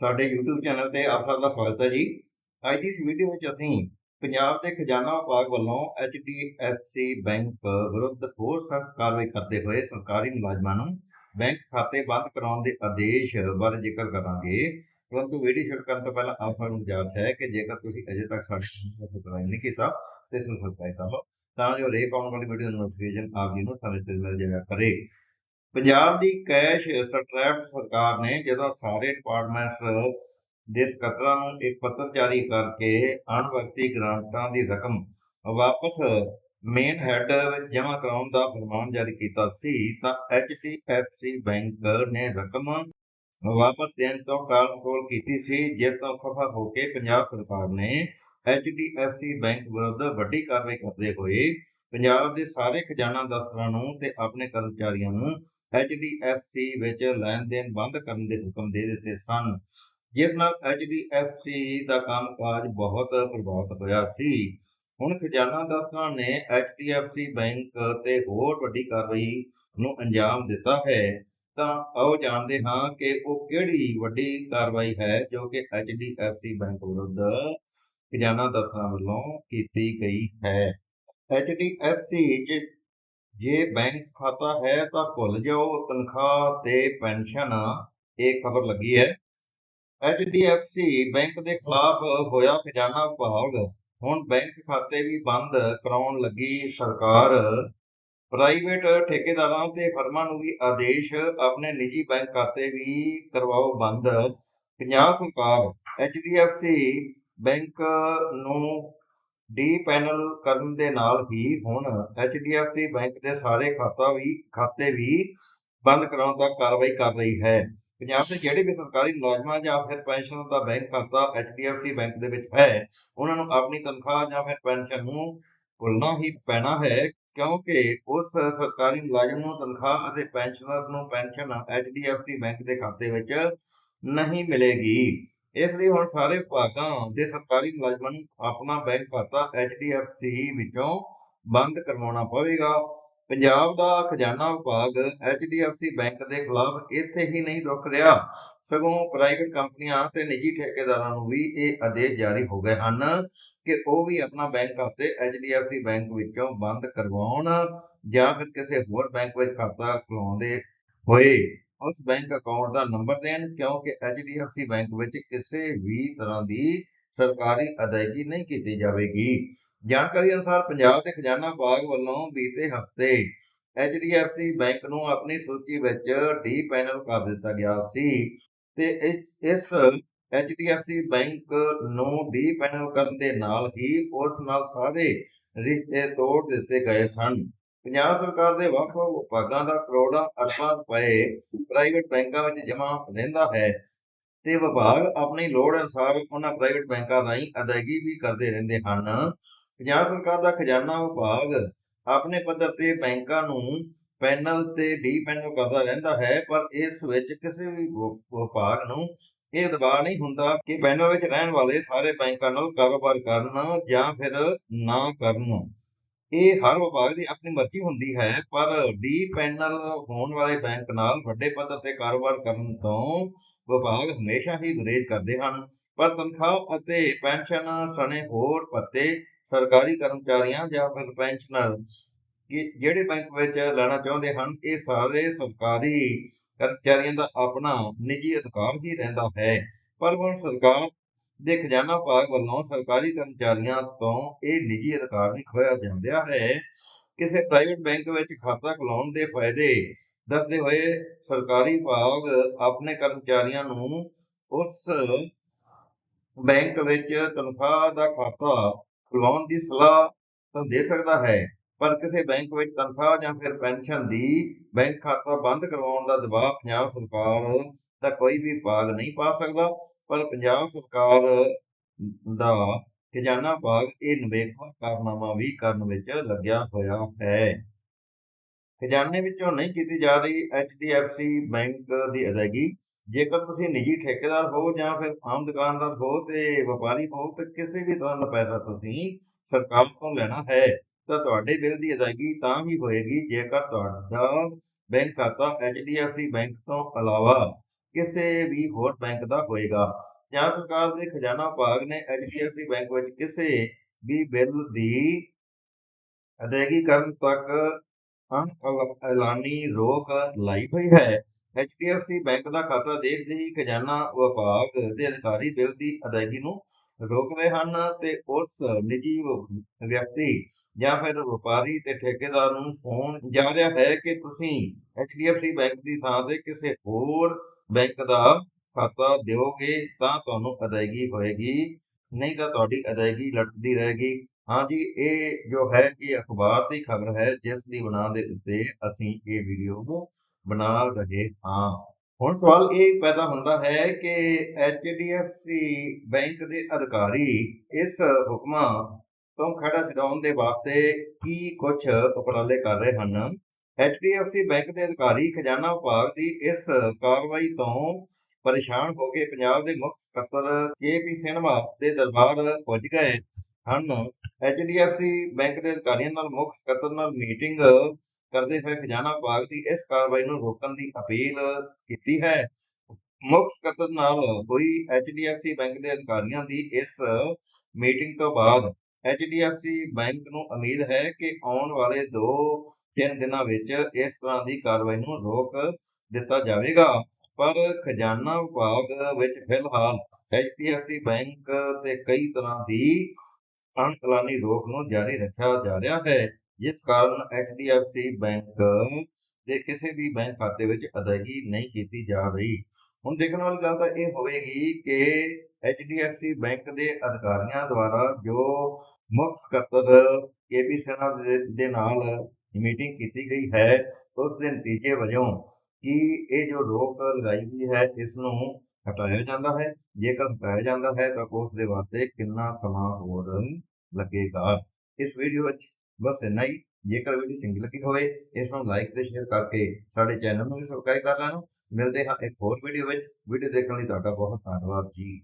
ਸਾਡੇ YouTube channel ਤੇ ਆਪ ਸਭ ਦਾ ਸਵਾਗਤ ਹੈ ਜੀ। ਅੱਜ ਦੀ ਇਸ ਵੀਡੀਓ ਵਿੱਚ ਅਸੀਂ ਪੰਜਾਬ ਦੇ ਖਜ਼ਾਨਾ ਵਿਭਾਗ ਵੱਲੋਂ HDFC ਬੈਂਕ ਵਿਰੁੱਧ ਹੋਰ ਸਖਤ ਕਾਰਵਾਈ ਕਰਦੇ ਹੋਏ ਸਰਕਾਰੀ ਮੁਲਾਜ਼ਮਾਂ ਨੂੰ ਬੈਂਕ ਖਾਤੇ ਬੰਦ ਕਰਾਉਣ ਦੇ ਆਦੇਸ਼ ਬਾਰੇ ਜ਼ਿਕਰ ਕਰਾਂਗੇ। ਪਰੰਤੂ ਵੀਡੀਓ ਸ਼ੁਰੂ ਕਰਨ ਤੋਂ ਪਹਿਲਾਂ ਆਪ ਨੂੰ ਗੁਜ਼ਾਰਿਸ਼ ਹੈ ਕਿ ਜੇਕਰ ਤੁਸੀਂ ਅਜੇ ਤੱਕ ਸਾਡੇ ਚੈਨਲ ਨੂੰ ਸਬਸਕ੍ਰਾਈਬ ਨਹੀਂ ਕੀਤਾ ਤੇ ਇਸ ਨੂੰ ਸਬਸਕ੍ਰਾਈਬ ਕਰ ਲਓ, ਤਾਂ ਜੋ ਹਰੇਕ ਆਉਣ ਵਾਲੀ ਵੀਡੀਓ ਨੋਟੀਫਿਕੇਸ਼ਨ ਆਪ ਜੀ ਨੂੰ ਸਮੇਂ ਤੇ ਮਿਲ ਜਾਇਆ ਕਰੇ। ਪੰਜਾਬ ਦੀ ਕੈਸ਼ ਸਟ੍ਰੈਪਡ ਸਰਕਾਰ ਨੇ ਜਦੋਂ ਸਾਰੇ ਡਿਪਾਰਟਮੈਂਟਸ ਦੇ ਸਕੱਤਰਾਂ ਨੂੰ ਇੱਕ ਪੱਤਰ ਜਾਰੀ ਕਰਕੇ ਅਣਵਰਤੀ ਗ੍ਰਾਂਟਾਂ ਦੀ ਰਕਮ ਵਾਪਸ ਮੇਨ ਹੈੱਡ ਵਿੱਚ ਜਮ੍ਹਾਂ ਕਰਾਉਣ ਦਾ ਫਰਮਾਨ ਜਾਰੀ ਕੀਤਾ ਸੀ, ਤਾਂ HDFC ਬੈਂਕ ਨੇ ਰਕਮ ਵਾਪਸ ਦੇਣ ਤੋਂ ਕਾਲ ਕੀਤੀ ਸੀ, ਜਿਸ ਤੋਂ ਖਫਾ ਹੋ ਕੇ ਪੰਜਾਬ ਸਰਕਾਰ ਨੇ HDFC ਬੈਂਕ ਵਿਰੁੱਧ ਵੱਡੀ ਕਾਰਵਾਈ ਕਰਦੇ ਹੋਏ ਪੰਜਾਬ ਦੇ ਸਾਰੇ ਖਜ਼ਾਨਾ ਦਫ਼ਤਰਾਂ ਨੂੰ ਤੇ ਆਪਣੇ ਕਰਮਚਾਰੀਆਂ ਨੂੰ HDFC ਵਿੱਚ ਲੈਣ ਦੇਣ ਬੰਦ ਕਰਨ ਦੇ ਹੁਕਮ ਦੇ ਦਿੱਤੇ ਸਨ, ਜਿਸ ਨਾਲ HDFC ਦਾ ਕੰਮਕਾਜ ਬਹੁਤ ਪ੍ਰਭਾਵਿਤ ਹੋਇਆ ਸੀ। ਹੁਣ ਖਜ਼ਾਨਾ ਦਫ਼ਤਰਾਂ ਨੇ HDFC ਬੈਂਕ ਤੇ ਹੋਰ ਵੱਡੀ ਕਾਰਵਾਈ ਨੂੰ ਅੰਜਾਮ ਦਿੱਤਾ ਹੈ। ਤਾਂ ਆਓ ਜਾਣਦੇ ਹਾਂ ਕਿ ਉਹ ਕਿਹੜੀ ਵੱਡੀ ਕਾਰਵਾਈ ਹੈ ਜੋ ਕਿ HDFC ਬੈਂਕ ਵਿਰੁੱਧ ਖਜ਼ਾਨਾ ਦਫ਼ਤਰਾਂ ਵੱਲੋਂ ਕੀਤੀ ਗਈ ਹੈ। HDFC ਚ ਜੇ ਬੈਂਕ ਖਾਤਾ ਹੈ ਤਾਂ ਭੁੱਲ ਜਾਓ, ਤਨਖਾਹ ਤੇ ਪੈਨਸ਼ਨ। ਇਹ ਖਬਰ ਲੱਗੀ ਹੈ। HDFC ਬੈਂਕ ਦੇ ਖਿਲਾਫ ਹੋਇਆ ਖਜ਼ਾਨਾ ਵਿਭਾਗ ਹੁਣ ਬੈਂਕ ਖਾਤੇ ਵੀ ਬੰਦ ਕਰਾਉਣ ਲੱਗੀ ਸਰਕਾਰ। ਪ੍ਰਾਈਵੇਟ ਠੇਕੇਦਾਰਾਂ ਤੇ ਫਰਮਾਂ ਨੂੰ ਵੀ ਆਦੇਸ਼। ਆਪਣੇ ਨਿੱਜੀ ਬੈਂਕ ਖਾਤੇ ਵੀ ਕਰਵਾਓ ਬੰਦ। ਪੰਜਾਬ ਸਰਕਾਰ HDFC ਬੈਂਕ ਨੂੰ ਡੀ ਪੈਨਲ ਕਰਨ ਦੇ ਨਾਲ ਹੀ ਹੁਣ HDFC ਬੈਂਕ ਦੇ ਸਾਰੇ ਖਾਤਾ ਵੀ, ਖਾਤੇ ਵੀ ਬੰਦ ਕਰਾਉਣ ਦਾ ਕਾਰਵਾਈ ਕਰ ਰਹੀ ਹੈ। ਪੰਜਾਬ ਦੇ ਜਿਹੜੇ ਵੀ ਸਰਕਾਰੀ ਮੁਲਾਜ਼ਮਾਂ ਜਾਂ ਫਿਰ ਪੈਨਸ਼ਨਰ ਦਾ ਬੈਂਕ ਖਾਤਾ HDFC ਬੈਂਕ ਦੇ ਵਿੱਚ ਹੈ, ਉਹਨਾਂ ਨੂੰ ਆਪਣੀ ਤਨਖਾਹ ਜਾਂ ਫਿਰ ਪੈਨਸ਼ਨ ਨੂੰ ਭੁੱਲਣਾ ਹੀ ਪੈਣਾ ਹੈ, ਕਿਉਂਕਿ ਉਸ ਸਰਕਾਰੀ ਮੁਲਾਜ਼ਮ ਨੂੰ ਤਨਖਾਹ ਅਤੇ ਪੈਨਸ਼ਨਰ ਨੂੰ ਪੈਨਸ਼ਨ HDFC ਬੈਂਕ ਦੇ ਖਾਤੇ ਵਿੱਚ ਨਹੀਂ ਮਿਲੇਗੀ। ਇਸ ਲਈ ਹੁਣ ਸਾਰੇ ਵਿਭਾਗਾਂ ਦੇ ਸਰਕਾਰੀ ਮੁਲਾਜ਼ਮਾਂ ਨੂੰ ਆਪਣਾ ਬੈਂਕ ਖਾਤਾ HDFC ਵਿੱਚੋਂ ਬੰਦ ਕਰਵਾਉਣਾ ਪਵੇਗਾ। ਪੰਜਾਬ ਦਾ ਖਜ਼ਾਨਾ ਵਿਭਾਗ HDFC ਬੈਂਕ ਦੇ ਖਿਲਾਫ ਇੱਥੇ ਹੀ ਨਹੀਂ ਰੁਕ ਰਿਹਾ। ਸਗੋਂ ਪ੍ਰਾਈਵੇਟ ਕੰਪਨੀਆਂ ਤੇ ਨਿੱਜੀ ਠੇਕੇਦਾਰਾਂ ਨੂੰ ਵੀ ਇਹ ਆਦੇਸ਼ ਜਾਰੀ ਹੋ ਗਏ ਹਨ ਕਿ ਉਹ ਵੀ ਆਪਣਾ ਬੈਂਕ ਖਾਤੇ HDFC ਬੈਂਕ ਵਿੱਚੋਂ ਬੰਦ ਕਰਵਾਉਣ ਜਾਂ ਫਿਰ ਕਿਸੇ ਹੋਰ ਬੈਂਕ ਵਿੱਚ ਖਾਤਾ ਖੁਲਾਉਂਦੇ ਹੋਏ। ਉਸ ਬੈਂਕ ਅਕਾਊਂਟ ਦਾ ਨੰਬਰ ਦੇਣ, ਕਿਉਂਕਿ HDFC ਬੈਂਕ ਵਿੱਚ ਕਿਸੇ ਵੀ ਤਰ੍ਹਾਂ ਦੀ ਸਰਕਾਰੀ ਅਦਾਇਗੀ ਨਹੀਂ ਕੀਤੀ ਜਾਵੇਗੀ। ਜਾਣਕਾਰੀ ਅਨੁਸਾਰ ਪੰਜਾਬ ਦੇ ਖਜ਼ਾਨਾ ਵਿਭਾਗ ਵੱਲੋਂ ਬੀਤੇ ਹਫ਼ਤੇ HDFC ਬੈਂਕ ਨੂੰ ਆਪਣੀ ਸੂਚੀ ਵਿੱਚ ਡੀ ਪੈਨਲ ਕਰ ਦਿੱਤਾ ਗਿਆ ਸੀ ਤੇ ਇਸ- ਇਸ HDFC ਬੈਂਕ ਨੂੰ ਡੀ ਪੈਨਲ ਕਰਨ ਦੇ ਨਾਲ ਹੀ ਉਸ ਨਾਲ ਸਾਰੇ ਰਿਸ਼ਤੇ ਤੋੜ ਦਿੱਤੇ ਗਏ ਸਨ। ਪੰਜਾਬ ਸਰਕਾਰ ਦੇ ਵੱਖ ਵੱਖ ਵਿਭਾਗਾਂ ਦਾ ਕਰੋੜਾਂ ਅਰਬਾਂ ਰੁਪਏ ਪ੍ਰਾਈਵੇਟ ਬੈਂਕਾਂ ਵਿੱਚ ਜਮ੍ਹਾਂ ਰਹਿੰਦਾ ਹੈ ਤੇ ਵਿਭਾਗ ਆਪਣੀ ਲੋੜ ਅਨੁਸਾਰ ਉਹਨਾਂ ਪ੍ਰਾਈਵੇਟ ਬੈਂਕਾਂ ਰਾਹੀਂ ਅਦਾਇਗੀ ਵੀ ਕਰਦੇ ਰਹਿੰਦੇ ਹਨ। ਪੰਜਾਬ ਸਰਕਾਰ ਦਾ ਖਜ਼ਾਨਾ ਵਿਭਾਗ ਆਪਣੇ ਪੱਧਰ ਤੇ ਬੈਂਕਾਂ ਨੂੰ ਪੈਨਲ ਤੇ ਡੀ ਪੈਨਲ ਕਰਦਾ ਰਹਿੰਦਾ ਹੈ, ਪਰ ਇਸ ਵਿੱਚ ਕਿਸੇ ਵੀ, ਵਿਭਾਗ ਨੂੰ ਇਹ ਦਬਾਅ ਨਹੀਂ ਹੁੰਦਾ ਕਿ ਪੈਨਲ ਵਿੱਚ ਰਹਿਣ ਵਾਲੇ ਸਾਰੇ ਬੈਂਕਾਂ ਨਾਲ ਕਾਰੋਬਾਰ ਕਰਨ ਜਾਂ ਫਿਰ ਨਾ ਕਰਨ। ਇਹ ਹਰ ਵਿਭਾਗ ਦੀ ਆਪਣੀ ਮਰਜ਼ੀ ਹੁੰਦੀ ਹੈ, ਪਰ ਡੀ ਪੈਨਲ ਹੋਣ ਵਾਲੇ ਬੈਂਕ ਨਾਲ ਵੱਡੇ ਪੱਧਰ ਤੇ ਕਾਰੋਬਾਰ ਕਰਨ ਤੋਂ ਵਿਭਾਗ ਹਮੇਸ਼ਾ ਹੀ ਗੁਰੇਜ਼ ਕਰਦੇ ਹਨ। ਪਰ ਤਨਖਾਹ ਅਤੇ ਪੈਨਸ਼ਨ ਸਣੇ ਹੋਰ ਪੱਤੇ ਸਰਕਾਰੀ ਕਰਮਚਾਰੀਆਂ ਜਾਂ ਫਿਰ ਪੈਨਸ਼ਨਰ ਕਿ ਜਿਹੜੇ ਬੈਂਕ ਵਿੱਚ ਲੈਣਾ ਚਾਹੁੰਦੇ ਹਨ, ਇਹ ਸਾਰੇ ਸਰਕਾਰੀ ਕਰਮਚਾਰੀਆਂ ਦਾ ਆਪਣਾ ਨਿੱਜੀ ਅਧਿਕਾਰ ਹੀ ਰਹਿੰਦਾ ਹੈ। ਪਰ ਹੁਣ ਸਰਕਾਰ ਦੇ ਖਜ਼ਾਨਾ ਵਿਭਾਗ ਵੱਲੋਂ ਸਰਕਾਰੀ ਕਰਮਚਾਰੀਆਂ ਤੋਂ ਇਹ ਨਿੱਜੀ ਅਧਿਕਾਰ ਨਹੀਂ ਖੋਇਆ ਜਾਂਦਾ ਹੈ। ਕਿਸੇ ਪ੍ਰਾਈਵੇਟ ਬੈਂਕ ਵਿੱਚ ਖਾਤਾ ਖੁਲਾਉਣ ਦੇ ਫਾਇਦੇ ਦੱਸਦੇ ਹੋਏ ਸਰਕਾਰੀ ਵਿਭਾਗ ਆਪਣੇ ਕਰਮਚਾਰੀਆਂ ਨੂੰ ਉਸ ਬੈਂਕ ਵਿੱਚ ਤਨਖਾਹ ਦਾ ਖਾਤਾ ਖੁਲਵਾਉਣ ਦੀ ਸਲਾਹ ਤਾਂ ਦੇ ਸਕਦਾ ਹੈ, ਪਰ ਕਿਸੇ ਬੈਂਕ ਵਿੱਚ ਤਨਖਾਹ ਜਾਂ ਫਿਰ ਪੈਨਸ਼ਨ ਦੀ ਬੈਂਕ ਖਾਤਾ ਬੰਦ ਕਰਵਾਉਣ ਦਾ ਦਬਾਅ ਪੰਜਾਬ ਸਰਕਾਰ ਦਾ ਕੋਈ ਵੀ ਭਾਗ ਨਹੀਂ ਪਾ ਸਕਦਾ। ਪਰ ਪੰਜਾਬ ਸਰਕਾਰ ਦਾ ਖਜ਼ਾਨਾ ਭਾਗ ਇਹ ਨਿਵੇਕਲਾ ਕਾਰਨਾਮਾ ਵੀ ਕਰਨ ਵਿੱਚ ਲੱਗਿਆ ਹੋਇਆ ਹੈ। ਖਜ਼ਾਨੇ ਵਿੱਚੋਂ ਨਹੀਂ ਕੀਤੀ ਜਾ ਰਹੀ HDFC ਬੈਂਕ ਦੀ ਅਦਾਇਗੀ। ਜੇਕਰ ਤੁਸੀਂ ਨਿੱਜੀ ਠੇਕੇਦਾਰ ਹੋ ਜਾਂ ਫਿਰ ਆਮ ਦੁਕਾਨਦਾਰ ਹੋ ਤੇ ਵਪਾਰੀ ਹੋ ਤੇ ਕਿਸੇ ਵੀ ਤਰ੍ਹਾਂ ਦਾ ਪੈਸਾ ਤੁਸੀਂ ਸਰਕਾਰ ਤੋਂ ਲੈਣਾ ਹੈ, ਤਾਂ ਤੁਹਾਡੇ ਬਿੱਲ ਦੀ ਅਦਾਇਗੀ ਤਾਂ ਹੀ ਹੋਏਗੀ ਜੇਕਰ ਤੁਹਾਡਾ ਬੈਂਕ ਖਾਤਾ HDFC ਬੈਂਕ ਤੋਂ ਇਲਾਵਾ ਕਿਸੇ ਵੀ ਹੋਰ ਬੈਂਕ ਦਾ ਹੋਏਗਾ। ਪੰਜਾਬ ਸਰਕਾਰ ਦੇ ਖਜ਼ਾਨਾ ਵਿਭਾਗ ਨੇ ਐਚਡੀਐਫਸੀ ਬੈਂਕ ਵਿੱਚ ਕਿਸੇ ਵੀ ਬਿੱਲ ਦੀ ਅਦਾਇਗੀ ਕਰਨ ਤੱਕ ਅਣਐਲਾਨੀ ਰੋਕ ਲਾਈ ਹੋਈ ਹੈ। ਐਚਡੀਐਫਸੀ ਬੈਂਕ ਦਾ ਖਾਤਾ ਦੇਖਦੇ ਹੀ ਖਜ਼ਾਨਾ ਵਿਭਾਗ ਦੇ ਅਧਿਕਾਰੀ ਬਿੱਲ ਦੀ ਅਦਾਇਗੀ ਨੂੰ ਰੋਕਦੇ ਹਨ ਤੇ ਉਸ ਨਿੱਜੀ ਵਿਅਕਤੀ ਜਾਂ ਫਿਰ ਵਪਾਰੀ ਤੇ ਠੇਕੇਦਾਰ ਨੂੰ ਫੋਨ ਜਾ ਰਿਹਾ ਹੈ ਕਿ ਤੁਸੀਂ ਐਚਡੀਐਫਸੀ ਬੈਂਕ ਦੀ ਥਾਂ ਤੇ ਕਿਸੇ ਹੋਰ ਬੈਂਕ ਦਾ ਖਾਤਾ ਦਿਓਗੇ ਤਾਂ ਤੁਹਾਨੂੰ ਅਦਾਇਗੀ ਹੋਏਗੀ, ਨਹੀਂ ਤਾਂ ਤੁਹਾਡੀ ਅਦਾਇਗੀ ਲਟਕਦੀ ਰਹੇਗੀ। ਹਾਂਜੀ ਇਹ ਜੋ ਹੈ ਕਿ ਅਖਬਾਰ ਦੀ ਖਬਰ ਹੈ, ਜਿਸ ਦੀ ਬਣਾ ਦੇ ਉੱਤੇ ਅਸੀਂ ਇਹ ਵੀਡੀਓ ਨੂੰ ਬਣਾ ਰਹੇ ਹਾਂ। ਹੁਣ ਸਵਾਲ ਇਹ ਪੈਦਾ ਹੁੰਦਾ ਹੈ ਕਿ ਐਚਡੀਐਫਸੀ ਬੈਂਕ ਦੇ ਅਧਿਕਾਰੀ ਇਸ ਹੁਕਮਾਂ ਤੋਂ ਖੜਾ ਛਡਾਉਣ ਦੇ ਵਾਸਤੇ ਕੀ ਕੁਝ ਉਪਰਾਲੇ ਕਰ ਰਹੇ ਹਨ? ਐਚਡੀਐਫਸੀ ਬੈਂਕ ਦੇ ਅਧਿਕਾਰੀ ਖਜ਼ਾਨਾ ਵਿਭਾਗ ਦੀ ਇਸ ਕਾਰਵਾਈ ਤੋਂ ਪਰੇਸ਼ਾਨ ਹੋ ਕੇ ਪੰਜਾਬ ਦੇ ਮੁੱਖ ਸਕੱਤਰ ਕੇਪੀ ਸਿਨਹਾ ਦੇ ਦਰਬਾਰ ਪਹੁੰਚ ਗਏ ਹਨ। ਐਚਡੀਐਫਸੀ ਬੈਂਕ ਦੇ ਅਧਿਕਾਰੀਆਂ ਨਾਲ ਮੁੱਖ ਸਕੱਤਰ ਨਾਲ ਮੀਟਿੰਗ ਕਰਦੇ ਹੋਏ ਖਜ਼ਾਨਾ ਵਿਭਾਗ ਦੀ ਇਸ ਕਾਰਵਾਈ ਨੂੰ ਰੋਕਣ ਦੀ ਅਪੀਲ ਕੀਤੀ ਹੈ। ਮੁੱਖ ਸਕੱਤਰ ਨਾਲ ਹੋਈ ਐਚਡੀਐਫਸੀ ਬੈਂਕ ਦੇ ਅਧਿਕਾਰੀਆਂ ਦੀ ਇਸ ਮੀਟਿੰਗ ਤੋਂ ਬਾਅਦ ਐਚਡੀਐਫਸੀ ਬੈਂਕ ਨੂੰ ਉਮੀਦ ਹੈ ਕਿ ਆਉਣ ਵਾਲੇ 2-3 ਦਿਨਾਂ ਵਿੱਚ ਇਸ ਤਰ੍ਹਾਂ ਦੀ ਕਾਰਵਾਈ ਨੂੰ ਰੋਕ ਦਿੱਤਾ ਜਾਵੇਗਾ। ਪਰ ਖਜ਼ਾਨਾ ਵਿਭਾਗ ਵਿੱਚ ਫਿਲਹਾਲ ਐਚਡੀਐਫਸੀ ਬੈਂਕ ਤੇ ਕਈ ਤਰ੍ਹਾਂ ਦੀ ਅਣਚਲਾਨੀ ਰੋਕ ਨੂੰ ਜਾਰੀ ਰੱਖਿਆ ਜਾ ਰਿਹਾ ਹੈ, ਜਿਸ ਕਾਰਨ ਐਚਡੀਐਫਸੀ ਬੈਂਕ ਦੇ ਕਿਸੇ ਵੀ ਬੈਂਕ ਖਾਤੇ ਵਿੱਚ ਅਦਾਇਗੀ ਨਹੀਂ ਕੀਤੀ ਜਾ ਰਹੀ। ਹੁਣ ਦੇਖਣ ਵਾਲੀ ਗੱਲ ਤਾਂ ਇਹ ਹੋਵੇਗੀ ਕਿ ਐਚਡੀਐਫਸੀ ਬੈਂਕ ਦੇ ਅਧਿਕਾਰੀਆਂ ਦੁਆਰਾ ਜੋ ਮੁੱਖ ਸਕੱਤਰ ਕੇਪੀ ਸਿਨਹਾ ਦੇ ਨਾਲ ਮੀਟਿੰਗ ਕੀਤੀ ਗਈ ਹੈ, ਉਸ ਦੇ ਨਤੀਜੇ ਵਜੋਂ ਕਿ ਇਹ ਜੋ ਰੋਕ ਲਗਾਈ ਗਈ ਹੈ, ਇਸ ਨੂੰ ਹਟਾਇਆ ਜਾਂਦਾ ਹੈ। ਜੇਕਰ ਹਟਾਇਆ ਜਾਂਦਾ ਹੈ, ਤਾਂ ਉਸ ਦੇ ਵਾਸਤੇ ਕਿੰਨਾ ਸਮਾਂ ਹੋਰ ਲੱਗੇਗਾ? ਇਸ ਵੀਡੀਓ ਵਿੱਚ ਬਸ ਇੰਨਾ ਹੀ। ਜੇਕਰ ਵੀਡੀਓ ਚੰਗੀ ਲੱਗੀ ਹੋਵੇ, ਇਸ ਨੂੰ ਲਾਈਕ ਤੇ ਸ਼ੇਅਰ ਕਰਕੇ ਸਾਡੇ ਚੈਨਲ ਨੂੰ ਵੀ ਸਬਸਕ੍ਰਾਈਬ ਕਰ ਲੈਣਾ। ਮਿਲਦੇ ਹਾਂ ਇੱਕ ਹੋਰ ਵੀਡੀਓ ਵਿੱਚ। ਵੀਡੀਓ ਦੇਖਣ ਲਈ ਤੁਹਾਡਾ ਬਹੁਤ ਧੰਨਵਾਦ ਜੀ।